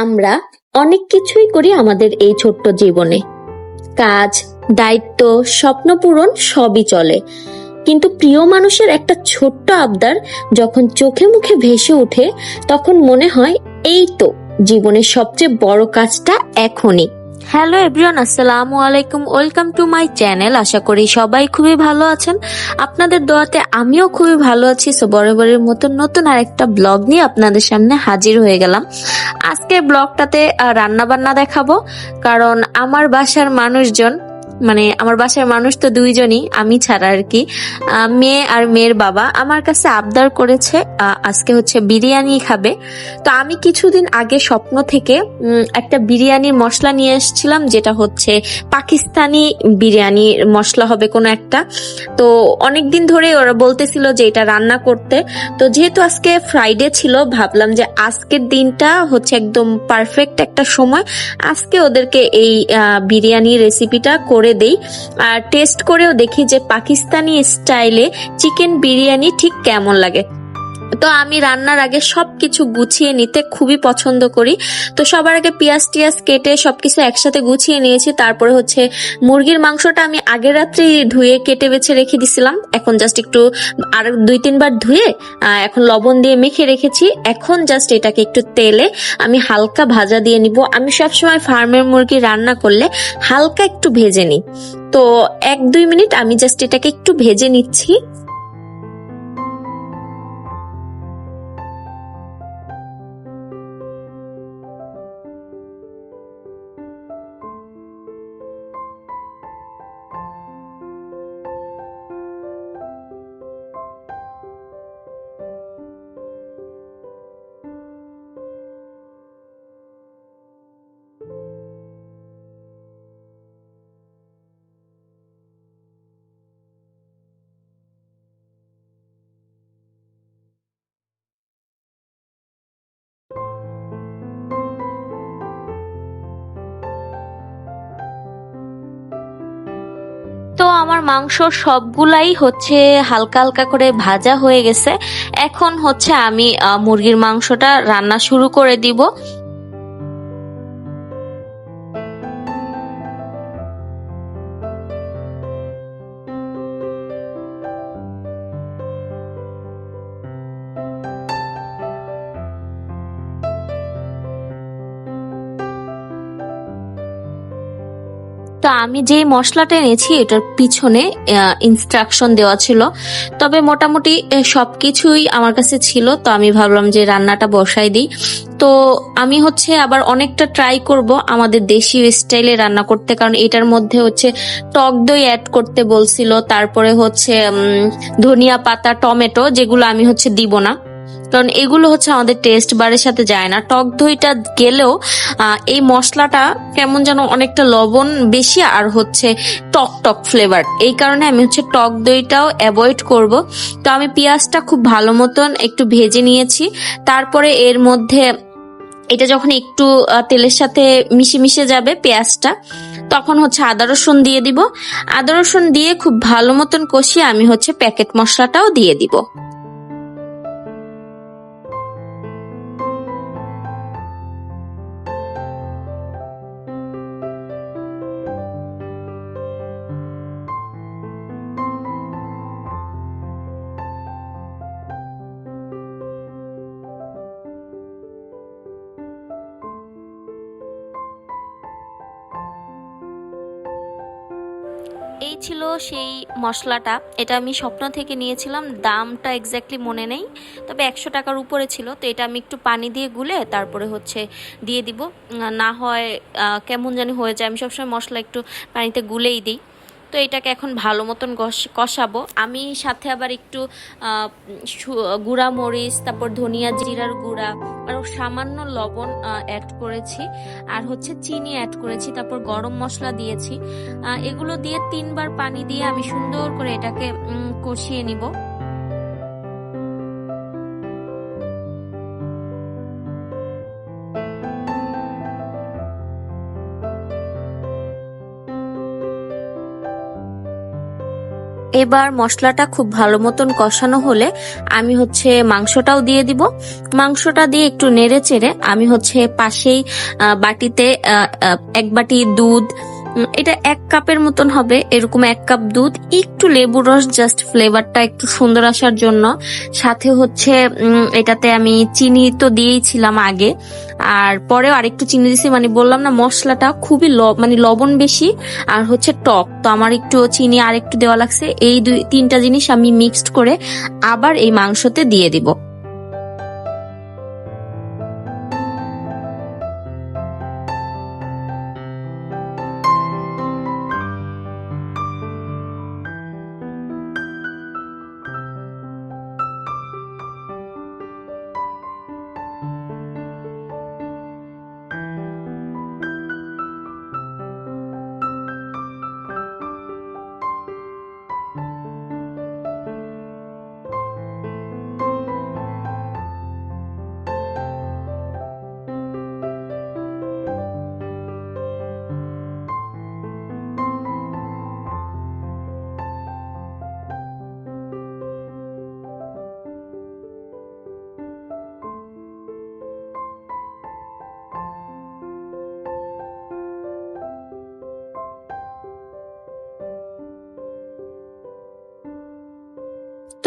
আমরা অনেক কিছুই করি আমাদের এই ছোট্ট জীবনে। কাজ, দায়িত্ব, স্বপ্ন পূরণ সবই চলে। কিন্তু প্রিয় মানুষের একটা ছোট্ট আবদার যখন চোখে মুখে ভেসে ওঠে, তখন মনে হয় এই তো, জীবনের সবচেয়ে বড় কাজটা এখনই। হ্যালো এভরিওয়ান আসসালামু আলাইকুম ওয়েলকাম টু মাই চ্যানেল আশা করি সবাই খুবই ভালো আছেন। আপনাদের দোয়াতে আমিও খুবই ভালো আছি। সো বরাবরের মতো নতুন আরেকটা ব্লগ নিয়ে আপনাদের সামনে হাজির হয়ে গেলাম। আজকে ব্লগটাতে রান্না বান্না দেখাবো। কারণ আমার বাসার মানুষজন মানে আমার বাসার মানুষ তো দুইজনই, আমি ছাড়া আর কি। মেয়ে আর মেয়ের বাবা। আমার কাছে আবদার করেছে আজকে হচ্ছে বিরিয়ানি খাবে। তো আমি কিছুদিন আগে স্বপ্ন থেকে একটা বিরিয়ানির মশলা নিয়ে এসেছিলাম, যেটা হচ্ছে পাকিস্তানি বিরিয়ানির মশলা হবে কোনো একটা। তো অনেক দিন ধরে ওরা বলতেছিল যে এটা রান্না করতে। তো যেহেতু আজকে ফ্রাইডে ছিল, ভাবলাম যে আজকের দিনটা হচ্ছে একদম পারফেক্ট একটা সময়। আজকে ওদেরকে এই বিরিয়ানি রেসিপিটা করে দেই। আর টেস্ট করেও দেখি যে পাকিস্তানি স্টাইলে চিকেন বিরিয়ানি ঠিক কেমন লাগে। তো আমি রান্নার আগে সবকিছু গুছিয়ে নিতে খুবই পছন্দ করি। তো সবার আগে পেঁয়াজ টিয়াজ কেটে সবকিছু একসাথে গুছিয়ে নিয়েছি। তারপরে হচ্ছে মুরগির মাংসটা আমি আগের রাত্রে ধুয়ে কেটে বেছে রেখে দিছিলাম। এখন জাস্ট একটু আর দুই তিনবার ধুয়ে এখন লবণ দিয়ে মেখে রেখেছি। এখন জাস্ট এটাকে একটু তেলে আমি হালকা ভাজা দিয়ে নিব। আমি সবসময় ফার্মের মুরগি রান্না করলে হালকা একটু ভেজে নিই। তো এক দুই মিনিট আমি জাস্ট এটাকে একটু ভেজে নিচ্ছি। আমার মাংস সবগুলাই হচ্ছে হালকা হালকা করে ভাজা হয়ে গেছে। এখন হচ্ছে আমি মুরগির মাংসটা রান্না শুরু করে দিব। তো আমি যেই মশলাটা এনেছি এটার পিছনে ইনস্ট্রাকশন দেওয়া ছিল। তবে মোটামুটি আহ, সবকিছুই আমার কাছে ছিল। তো আমি ভাবলাম যে রান্নাটা বসাই দিই। তো আমি হচ্ছে আবার অনেকটা ট্রাই করব আমাদের দেশীয় স্টাইলে রান্না করতে। কারণ এটার মধ্যে হচ্ছে টক দই অ্যাড করতে বলছিল। তারপরে হচ্ছে ধনিয়া পাতা টমেটো যেগুলো আমি হচ্ছে দিব না। কারণ এগুলো হচ্ছে আমাদের টেস্ট বারের সাথে যায় না। টক দইটা গেলেও এই মশলাটা কেমন যেন অনেকটা লবণ বেশি আর হচ্ছে টক টক ফ্লেভার এই কারণে আমি হচ্ছে টক দইটাও অ্যাভয়েড করব। তো আমি পেঁয়াজটা খুব ভালো মতন একটু ভেজে নিয়েছি। তারপরে এর মধ্যে এটা যখন একটু তেলের সাথে মিশে মিশে যাবে পেঁয়াজটা, তখন হচ্ছে আদা রসুন দিয়ে দিব। আদা রসুন দিয়ে খুব ভালো মতন কষিয়ে আমি হচ্ছে প্যাকেট মশলাটাও দিয়ে দিব। সেই মশলাটা, এটা আমি স্বপ্ন থেকে নিয়েছিলাম, দামটা এক্স্যাক্টলি মনে নেই, তবে একশো টাকার উপরে ছিল, তো এটা আমি একটু পানি দিয়ে গুলে তারপরে হচ্ছে দিয়ে দিব। না হয় কেমন জানি হয়ে যায়, আমি সবসময় মশলা একটু পানিতে গুলেই দিই। তো এটাকে এখন ভালো মতন কষ- কষাবো। আমি সাথে আবার একটু গুঁড়া মরিচ, তারপর ধনিয়া জিরার গুঁড়া, আর সামান্য লবণ অ্যাড করেছি। আর হচ্ছে চিনি অ্যাড করেছি, তারপর গরম মশলা দিয়েছি। এগুলো দিয়ে তিনবার পানি দিয়ে আমি সুন্দর করে এটাকে কষিয়ে নিব। এবার মশলাটা খুব ভালো মতন কষানো হলে আমি হচ্ছে মাংসটাও দিয়ে দিব। মাংসটা দিয়ে একটু নেড়ে চেড়ে আমি হচ্ছে পাশেই বাটিতে এক বাটি দুধ এটা এক কাপের মতন হবে, এরকম এক কাপ দুধ, একটু লেবুর রস জাস্ট ফ্লেভারটা একটু সুন্দর আসার জন্য। সাথে হচ্ছে এটাতে আমি চিনি তো দিয়েছিলাম আগে, আর পরেও আরেকটু চিনি দিছি মানে বললাম না মশলাটা খুবই মানে লবণ বেশি, আর হচ্ছে টক। তো আমার একটু চিনি আর একটু দেওয়া লাগছে, এই দুই, তিনটা জিনিস আমি মিক্সড করে আবার এই মাংসতে দিয়ে দিব।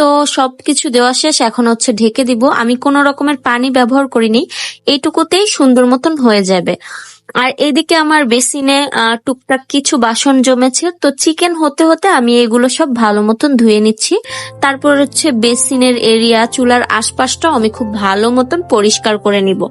তো সবকিছু দেওয়া শেষ, এখন হচ্ছে ঢেকে দিব। আমি কোনো রকমের পানি ব্যবহার করিনি, এইটুকুতেই সুন্দর মতন হয়ে যাবে। আর এদিকে আমার বেসিনে টুকটাক কিছু বাসন জমেছে, তো চিকেন হতে হতে আমি এগুলো সব ভালো মতন ধুয়ে নিচ্ছি। তারপর হচ্ছে বেসিনের এরিয়া, চুলার আশপাশটাও আমি খুব ভালো মতন পরিষ্কার করে নিব।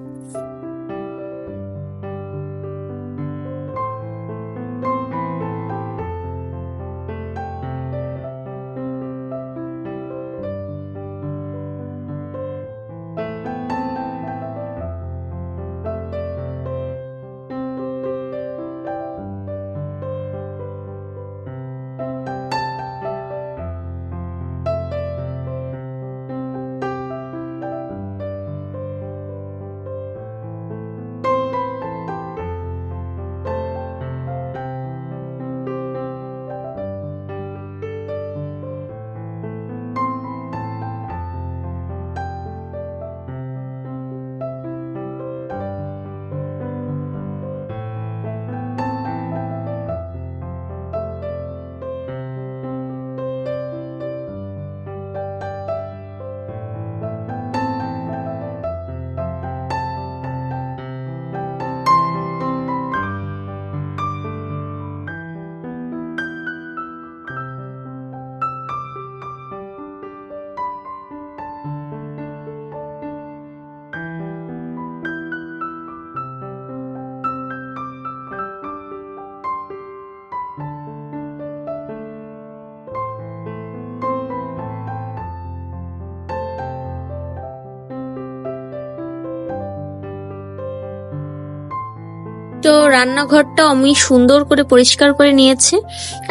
রান্নাঘরটা আমি সুন্দর করে পরিষ্কার করে নিয়েছি।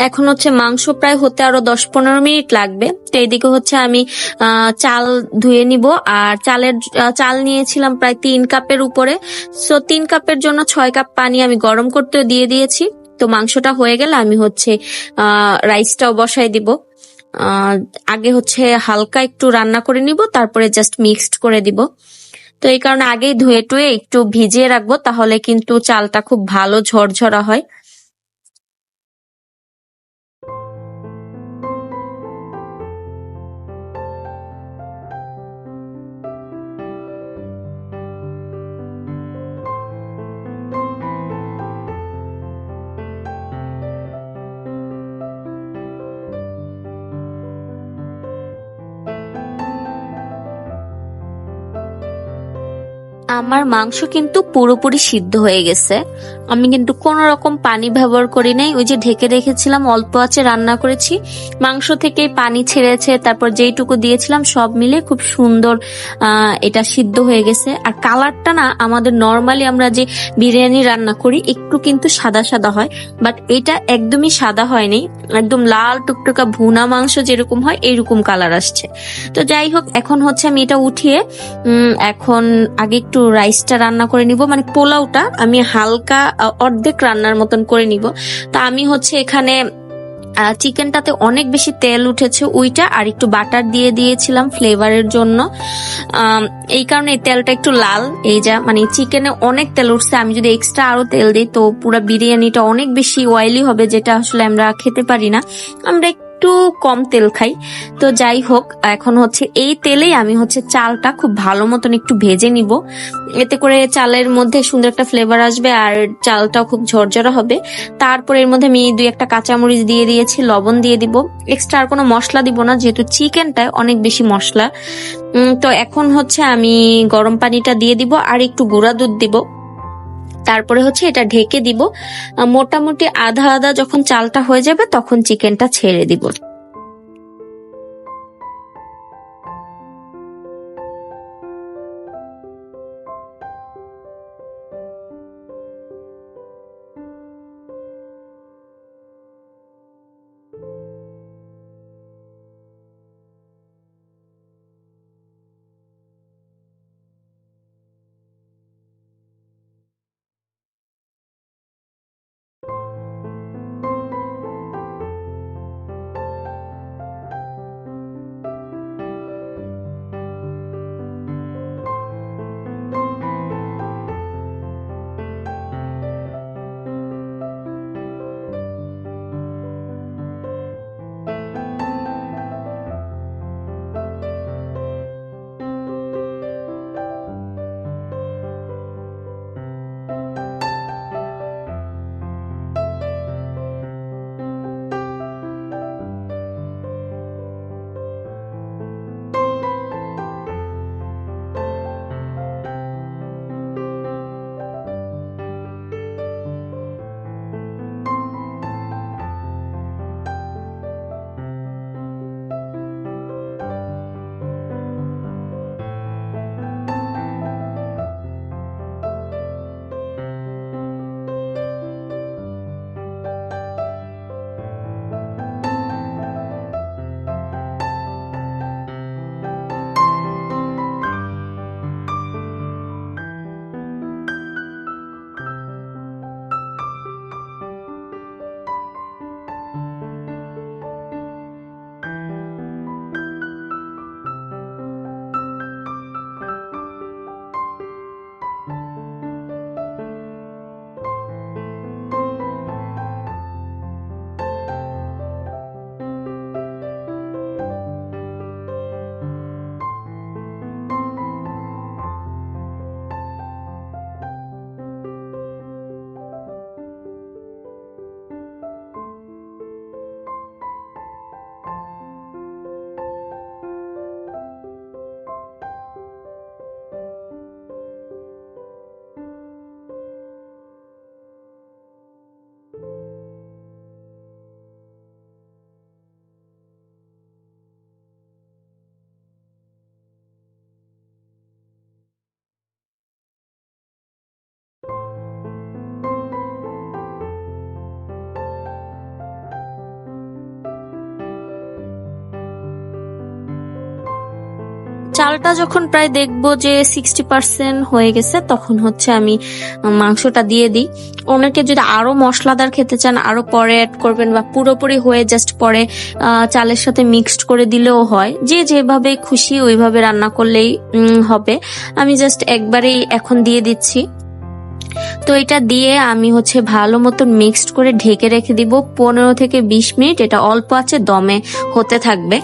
এখন হচ্ছে মাংস প্রায় হতে আরও দশ পনেরো মিনিট লাগবে। তো এইদিকে হচ্ছে আমি চাল ধুয়ে নিব। আর চালের চাল নিয়েছিলাম প্রায় তিন কাপের উপরে। সো তিন কাপের জন্য ছয় কাপ পানি আমি গরম করতে দিয়ে দিয়েছি। তো মাংসটা হয়ে গেলে আমি হচ্ছে রাইসটাও বসাই দিব। আগে হচ্ছে হালকা একটু রান্না করে নিব, তারপরে জাস্ট মিক্সড করে দিব। তো এই কারণে আগেই ধুয়ে টুয়ে একটু ভিজিয়ে রাখব, তাহলে কিন্তু চালটা খুব ভালো ঝরঝরা হয়। আমার মাংস কিন্তু পুরোপুরি সিদ্ধ হয়ে গেছে। আমি কিন্তু কোনো রকম পানি ব্যবহার করি নাই। ওই যে ঢেকে রেখেছিলাম, অল্প আছে, রান্না করেছি। মাংস থেকেই পানি ছেড়েছে, তারপর যেইটুকু দিয়েছিলাম সব মিলে খুব সুন্দর এটা সিদ্ধ হয়ে গেছে। আর কালারটা না, আমাদের নর্মালি আমরা যে বিরিয়ানি রান্না করি, একটু কিন্তু সাদা সাদা হয়, বাট এটা একদমই সাদা হয়নি। একদম লাল টুকটুকা ভুনা মাংস যেরকম হয় এরকম কালার আসছে। তো যাই হোক, এখন হচ্ছে আমি এটা উঠিয়ে এখন আগে একটু রাইসটা রান্না করে নিব। মানে পোলাওটা আমি হালকা অর্ধেক রান্নার মতন করে নিব। তা আমি হচ্ছে এখানে চিকেনটাতে অনেক বেশি তেল উঠেছে ওইটা আর একটু বাটার দিয়ে দিয়েছিলাম ফ্লেভারের জন্য। এই কারণে তেলটা একটু লাল। এই যা মানে চিকেনে অনেক তেল উঠছে। আমি যদি এক্সট্রা আরও তেল দিই তো পুরো বিরিয়ানিটা অনেক বেশি অয়েলি হবে, যেটা আসলে আমরা খেতে পারি না। আমরা একটু কম তেল খাই। তো যাই হোক, এখন হচ্ছে এই তেলেই আমি হচ্ছে চালটা খুব ভালো মতন একটু ভেজে নিব। এতে করে চালের মধ্যে সুন্দর একটা ফ্লেভার আসবে আর চালটাও খুব ঝরঝরা হবে। তারপর এর মধ্যে আমি দুই একটা কাঁচামরিচ দিয়ে দিয়েছি, লবণ দিয়ে দিব। এক্সট্রা আর কোনো মশলা দিব না, যেহেতু চিকেনটায় অনেক বেশি মশলা। তো এখন হচ্ছে আমি গরম পানিটা দিয়ে দিব আর একটু গুঁড়া দুধ দিব। তারপরে হচ্ছে এটা ঢেকে দিব। মোটামুটি আধা আধা যখন চালটা হয়ে যাবে তখন চিকেনটা ছেড়ে দিব। চালটা যখন প্রায় দেখব যে সিক্সটি পার্সেন্ট হয়ে গেছে, তখন হচ্ছে আমি মাংসটা দিয়ে দিই। অনেকে যদি আরও মশলাদার খেতে চান, আরও পরে অ্যাড করবেন বা পুরোপুরি হয়ে জাস্ট পরে চালের সাথে মিক্সড করে দিলেও হয়। যে যেভাবে খুশি ওইভাবে রান্না করলেই হবে। আমি জাস্ট একবারেই এখন দিয়ে দিচ্ছি। তো এটা দিয়ে আমি হচ্ছে ভালো মতন মিক্সড করে ঢেকে রেখে দিব। পনেরো থেকে বিশ মিনিট, এটা অল্প আছে, দমে হতে থাকবে।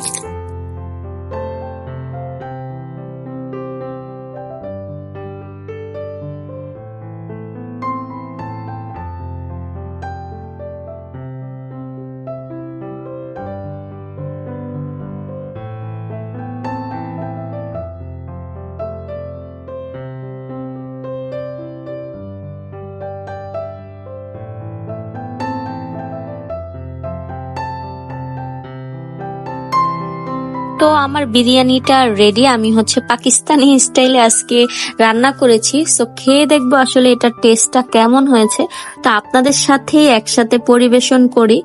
তো আমার বিরিয়ানিটা রেডি আমি হচ্ছে পাকিস্তানি স্টাইলে আজকে রান্না করেছি। সো খেয়ে দেখব আসলে এটার টেস্টটা কেমন হয়েছে। তো আপনাদের সাথেই একসাথে পরিবেশন করি।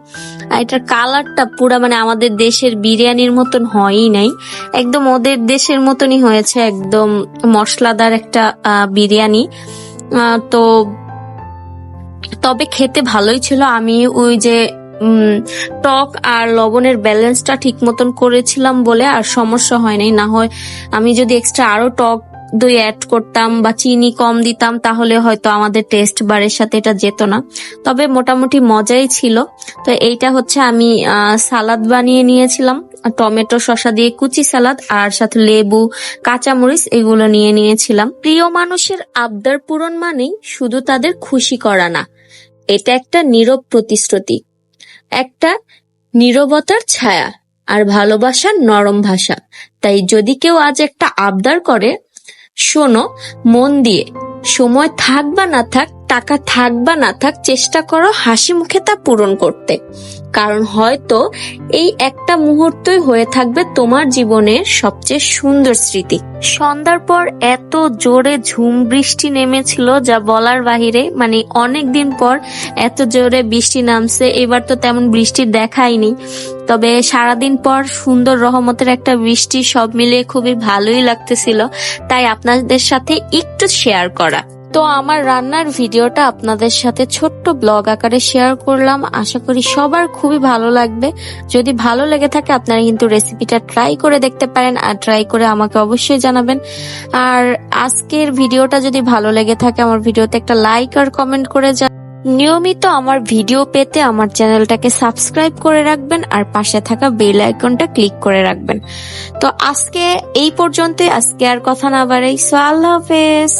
এটার কালারটা পুরা মানে আমাদের দেশের বিরিয়ানির মতন হয়ই নাই। একদম ওদের দেশের মতনই হয়েছে, একদম মশলাদার একটা বিরিয়ানি। তো তবে খেতে ভালোই ছিল। আমি ওই যে টক আর লবণের ব্যালেন্সটা ঠিক মতন করেছিলাম বলে আর সমস্যা হয়নি। না হয় আমি যদি এক্সট্রা আরও টক দই অ্যাড করতাম বা চিনি কম দিতাম, তাহলে হয়তো আমাদের টেস্ট বারের সাথে এটা যেত না। তবে মোটামুটি মজাই ছিল। তো এইটা হচ্ছে আমি সালাদ বানিয়ে নিয়েছিলাম। টমেটো, শসা দিয়ে কুচি সালাদ আর সাথে লেবু, কাঁচামরিচ এগুলো নিয়ে নিয়েছিলাম। প্রিয় মানুষের আবদার পূরণ মানেই শুধু তাদের খুশি করা না, এটা একটা নীরব প্রতিশ্রুতি। একটা নীরবতার ছায়া আর ভালোবাসার নরম ভাষা। তাই যদি কেউ আজ একটা আবদার করে, শোনো, মন দিয়ে, সময় থাক বা না থাক, টাকা থাক বা না থাক, চেষ্টা করো হাসি মুখে তা পূরণ করতে। কারণ হয়তো এই একটা মুহূর্তই হয়ে থাকবে তোমার জীবনের সবচেয়ে সুন্দর স্মৃতি। সন্ধ্যার পর এত জোরে ঝুম বৃষ্টি নেমেছিল যা বলার বাহিরে মানে অনেক দিন পর এত জোরে বৃষ্টি নামছে, এবার তো তেমন বৃষ্টি দেখায়নি। তবে সারাদিন পর সুন্দর রহমতের একটা বৃষ্টি সব মিলিয়ে খুবই ভালোই লাগতেছিল। তাই আপনাদের সাথে একটু শেয়ার করা। তো আমার রান্নার ভিডিওটা আপনাদের সাথে ছোট্ট ব্লগ আকারে শেয়ার করলাম। আশা করি সবার খুবই ভালো লাগবে। যদি ভালো লেগে থাকে, আপনারা কিন্তু রেসিপিটা ট্রাই করে দেখতে পারেন আর ট্রাই করে আমাকে অবশ্যই জানাবেন। আর আজকের ভিডিওটা যদি ভালো লেগে থাকে, আমার ভিডিওতে একটা লাইক আর কমেন্ট করে যান নিয়মিত আমার ভিডিও পেতে আমার চ্যানেলটাকে সাবস্ক্রাইব করে রাখবেন আর পাশে থাকা বেল আইকনটা ক্লিক করে রাখবেন। তো আজকে এই পর্যন্তই। আজকে আর কথা না বাড়াই। সো আল্লাহ হাফেজ।